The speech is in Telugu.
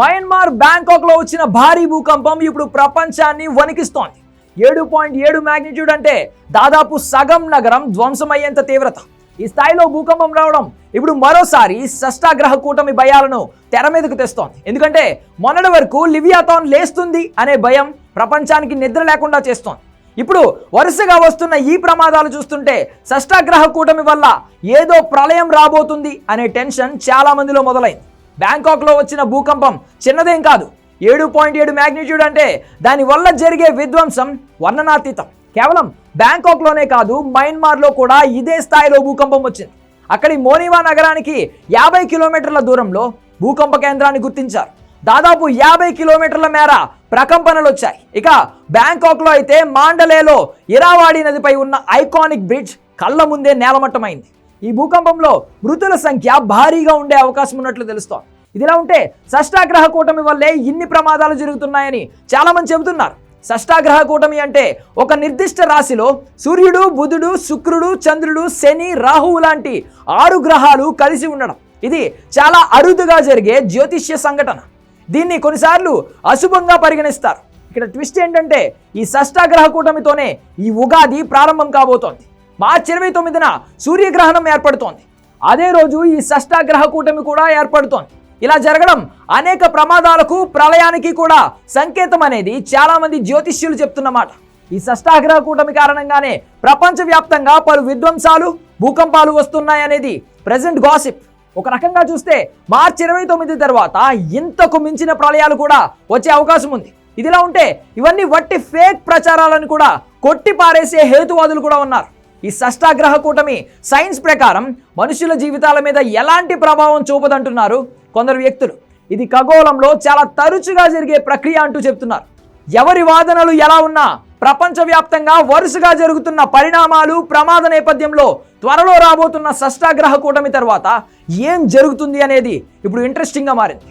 మయన్మార్ బ్యాంకాక్లో వచ్చిన భారీ భూకంపం ఇప్పుడు ప్రపంచాన్ని వణికిస్తోంది. ఏడు పాయింట్ ఏడు మ్యాగ్నిట్యూడ్ అంటే దాదాపు సగం నగరం ధ్వంసమయ్యేంత తీవ్రత. ఈ స్థాయిలో భూకంపం రావడం ఇప్పుడు మరోసారి షష్టాగ్రహ కూటమి భయాలను తెర మీదకు తెస్తోంది. ఎందుకంటే మొన్నటి వరకు లివియాథాన్ లేస్తుంది అనే భయం ప్రపంచానికి నిద్ర లేకుండా చేస్తోంది. ఇప్పుడు వరుసగా వస్తున్న ఈ ప్రమాదాలు చూస్తుంటే షష్టాగ్రహ కూటమి వల్ల ఏదో ప్రళయం రాబోతుంది అనే టెన్షన్ చాలా మందిలో మొదలైంది. బ్యాంకాక్లో వచ్చిన భూకంపం చిన్నదేం కాదు. ఏడు పాయింట్ ఏడు మ్యాగ్నిట్యూడ్ అంటే దానివల్ల జరిగే విధ్వంసం వర్ణనాతీతం. కేవలం బ్యాంకాక్లోనే కాదు మయన్మార్లో కూడా ఇదే స్థాయిలో భూకంపం వచ్చింది. అక్కడి మోనివా నగరానికి యాభై కిలోమీటర్ల దూరంలో భూకంప కేంద్రాన్ని గుర్తించారు. దాదాపు యాభై కిలోమీటర్ల మేర ప్రకంపనలు వచ్చాయి. ఇక బ్యాంకాక్లో అయితే మాండలేలో ఇరావాడి నదిపై ఉన్న ఐకానిక్ బ్రిడ్జ్ కళ్ళ ముందే నేలమట్టమైంది. ఈ భూకంపంలో మృతుల సంఖ్య భారీగా ఉండే అవకాశం ఉన్నట్లు తెలుస్తోంది. ఇదిలా ఉంటే షష్టాగ్రహ కూటమి వల్లే ఇన్ని ప్రమాదాలు జరుగుతున్నాయని చాలామంది చెబుతున్నారు. షష్టాగ్రహ కూటమి అంటే ఒక నిర్దిష్ట రాశిలో సూర్యుడు బుధుడు శుక్రుడు చంద్రుడు శని రాహువు లాంటి ఆరు గ్రహాలు కలిసి ఉండడం. ఇది చాలా అరుదుగా జరిగే జ్యోతిష్య సంఘటన. దీన్ని కొన్నిసార్లు అశుభంగా పరిగణిస్తారు. ఇక్కడ ట్విస్ట్ ఏంటంటే ఈ షష్టాగ్రహ కూటమితోనే ఈ ఉగాది ప్రారంభం కాబోతోంది. మార్చి ఇరవై తొమ్మిదిన సూర్యగ్రహణం ఏర్పడుతోంది. అదే రోజు ఈ షష్టాగ్రహ కూటమి కూడా ఏర్పడుతోంది. ఇలా జరగడం అనేక ప్రమాదాలకు ప్రళయానికి కూడా సంకేతం అనేది చాలామంది జ్యోతిష్యులు చెప్తున్నమాట. ఈ షష్టాగ్రహ కూటమి కారణంగానే ప్రపంచవ్యాప్తంగా పలు విధ్వంసాలు భూకంపాలు వస్తున్నాయనేది ప్రజెంట్ గాసిప్ ఒక రకంగా చూస్తే మార్చి ఇరవై తొమ్మిది తర్వాత ఇంతకు మించిన ప్రళయాలు కూడా వచ్చే అవకాశం ఉంది. ఇదిలా ఉంటే ఇవన్నీ వట్టి ఫేక్ ప్రచారాలను కూడా కొట్టి పారేసే హేతువాదులు కూడా ఉన్నారు. ఈ షష్టాగ్రహ కూటమి సైన్స్ ప్రకారం మనుషుల జీవితాల మీద ఎలాంటి ప్రభావం చూపదంటున్నారు కొందరు వ్యక్తులు. ఇది ఖగోళంలో చాలా తరచుగా జరిగే ప్రక్రియ అంటూ చెప్తున్నారు. ఎవరి వాదనలు ఎలా ఉన్నా ప్రపంచవ్యాప్తంగా వరుసగా జరుగుతున్న పరిణామాలు ప్రమాద నేపథ్యంలో త్వరలో రాబోతున్న షష్టాగ్రహ కూటమి తర్వాత ఏం జరుగుతుంది అనేది ఇప్పుడు ఇంట్రెస్టింగ్గా మారింది.